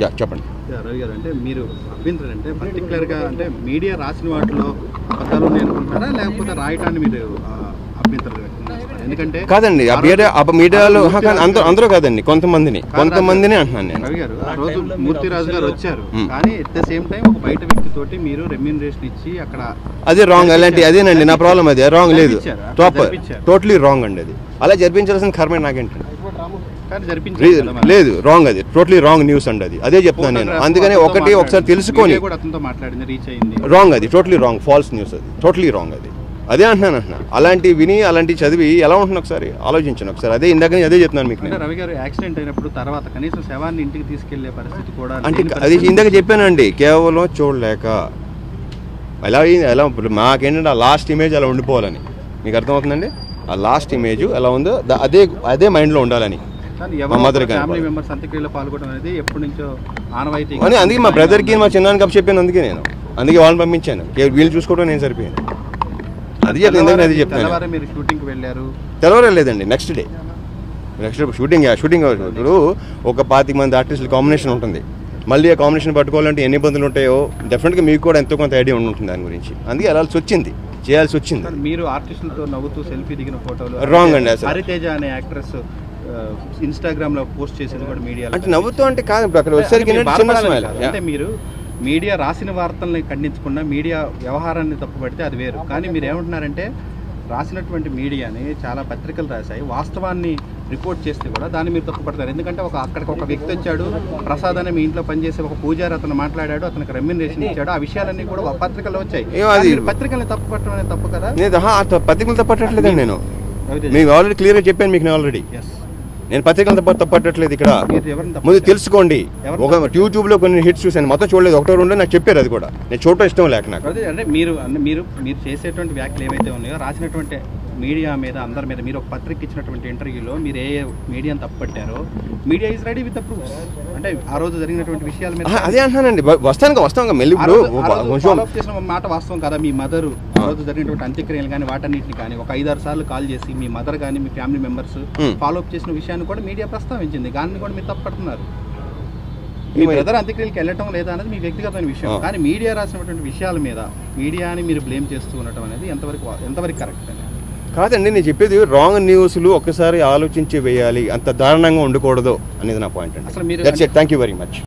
Yeah చెప్పండి. Yeah, Ravi గారు అంటే మీరు అభ్యంతరం అంటే పర్టికులర్గా అంటే మీడియా రాసిన వాటిలో అనుకుంటారా లేకపోతే రాయటాన్ని మీరు అభ్యంతరం? ఎందుకంటే కాదండి మీడియాలో అందరూ అందరూ కాదండి కొంతమందిని. కొంతమందిని అంటున్నాను నేను. రవి గారు ఆ రోజు మూర్తిరాజు గారు వచ్చారు. కానీ ఎట్ ద సేమ్ టైం ఒక బయట వ్యక్తి తోటి మీరు రెమ్యూనరేషన్ ఇచ్చి అక్కడ అదే రాంగ్ అలాంటి అదేనండి నా ప్రాబ్లం అది. రాంగ్ లేదు. టాప్. టోటలీ రాంగ్ అండి అది. అలా జరిపించాల్సిన కర్మే నాకేంటండి కానీ రీ- జరిపించారు కదా మరి. లేదు రాంగ్ అది. టోటలీ రాంగ్ న్యూస్ అండి అది. అదే చెప్తున్నాను నేను. అందుకని ఒకటి. ఒకసారి తెలుసుకొని రాంగ్ అది. టోటలీ రాంగ్ ఫాల్స్ న్యూస్ అది. టోటలీ రాంగ్ అది. అదే అంటున్నాను అంటున్నా. అలాంటి విని అలాంటి చదివి ఎలా ఉంటున్నా ఒకసారి? ఆలోచించండి ఒకసారి. అదే ఇందాక అదే చెప్తున్నాను మీకు రవి గారు యాక్సిడెంట్ అయినప్పుడు తర్వాత కనీసం శవాన్ని ఇంటికి తీసుకెళ్ళే పరిస్థితి కూడా అంటే అది. ఇందాక చెప్పానండి. కేవలం చూడలేక. ఎలా అయింది? ఎలా ఇప్పుడు మాకేంటంటే ఆ లాస్ట్ ఇమేజ్ అలా ఉండిపోవాలని. మీకు అర్థమవుతుందండి? ఆ లాస్ట్ ఇమేజ్ ఎలా ఉందో అదే అదే మైండ్లో ఉండాలని. అని అందుకే మా బ్రదర్కి మా చిన్నానికి కప్పు చెప్పాను అందుకే నేను. అందుకే వాళ్ళని పంపించాను. వీళ్ళు చూసుకోవడం నేను సరిపోయాను. అది చెప్తాను అది చెప్తాను తెలవరే లేదండి next day next day shooting shooting ఇప్పుడు ఒక పాతిక మంది ఆర్టిస్టుల కాంబినేషన్ ఉంటుంది. మళ్ళీ ఆ కాంబినేషన్ పట్టుకోవాలంటే ఎన్ని ఇబ్బందులు ఉంటాయో డెఫినెట్గా మీకు కూడా ఎంతో కొంత ఐడియా ఉంటుంది దాని గురించి. అందుకే వెళ్ళాల్సి వచ్చింది చేయాల్సి వచ్చింది. మీరు ఆర్టిస్టులతో నవ్వుతూ సెల్ఫీ దిగిన ఫోటోలు Wrong అండి. హరితేజ అనే యాక్ట్రెస్ ఇన్స్టాగ్రామ్లో పోస్ట్ చేసింది కూడా మీడియా అంటే నవ్వుతూ అంటే కాదు అక్కడ వచ్చేసరికి ఏంటంటే చిన్న స్మైల్ అంటే మీరు మీడియా రాసిన వార్తల్ని ఖండించకుండా మీడియా వ్యవహారాన్ని తప్పుపడితే అది వేరు. కానీ మీరు ఏమంటున్నారంటే రాసినటువంటి మీడియాని చాలా పత్రికలు రాశాయి. వాస్తవాన్ని రిపోర్ట్ చేస్తే కూడా దాన్ని మీరు తప్పుపడతారు. ఎందుకంటే ఒక అక్కడికి ఒక వ్యక్తి వచ్చాడు ప్రసాద్ అనే మీ ఇంట్లో పనిచేసే ఒక పూజారి అతను మాట్లాడాడు అతనికి రెమ్యునరేషన్ ఇచ్చాడు. ఆ విషయాలన్నీ కూడా ఒక పత్రికల్లో వచ్చాయి. పత్రికల్ని తప్పుపట్టడం అనేది తప్పు కదా? పత్రికలు తప్పట్టట్లేదండి నేను. మీకు ఆల్రెడీ క్లియర్గా చెప్పాను మీకు నేను ఆల్రెడీ. నేను పత్రికలు తప్ప తప్పట్టట్లేదు ఇక్కడ. ముందు? తెలుసుకోండి. ఒక యూట్యూబ్లో కొన్ని హిట్స్ చూశాను. మొత్తం చూడలేదు. ఒకటో రెండో నాకు చెప్పారు అది కూడా. నేను చూడటం ఇష్టం లేక నాకు. మీరు అంటే మీరు మీరు చేసేటువంటి వ్యాఖ్యలు ఏవైతే ఉన్నాయో రాసినటువంటి మీడియా మీద అందరి మీద మీరు ఒక పత్రిక ఇచ్చినటువంటి ఇంటర్వ్యూలో మీరు ఏ మీడియాని తప్పుపట్టారో media is ready with the proofs అంటే ఆ రోజు జరిగినటువంటి విషయాల మీద అదే అంటున్నానండి. వస్తాను వస్తాం మెల్లి చేసిన మాట వాస్తవం కదా మీ మదర్ ఆ రోజు జరిగినటువంటి అంత్యక్రియలు కానీ వాటన్నిటిని కానీ ఒక ఐదారు సార్లు కాల్ చేసి మీ మదర్ కానీ మీ family members Hmm. Follow up చేసిన విషయాన్ని కూడా మీడియా ప్రస్తావించింది. దాన్ని కూడా మీరు తప్పుపడుతున్నారు మీ బ్రదర్ అంత్యక్రియలకు వెళ్ళటం లేదా అనేది మీ వ్యక్తిగతమైన విషయం. కానీ మీడియా రాసినటువంటి విషయాల మీద మీడియాని మీరు బ్లేమ్ చేస్తూ ఉండటం అనేది ఎంతవరకు ఎంతవరకు కరెక్ట్ అండి? కాదండి నేను చెప్పేది రాంగ్ న్యూస్లు ఒక్కసారి ఆలోచించి వేయాలి అంత దారుణంగా ఉండకూడదు అనేది నా పాయింట్ అండి. Thank you very much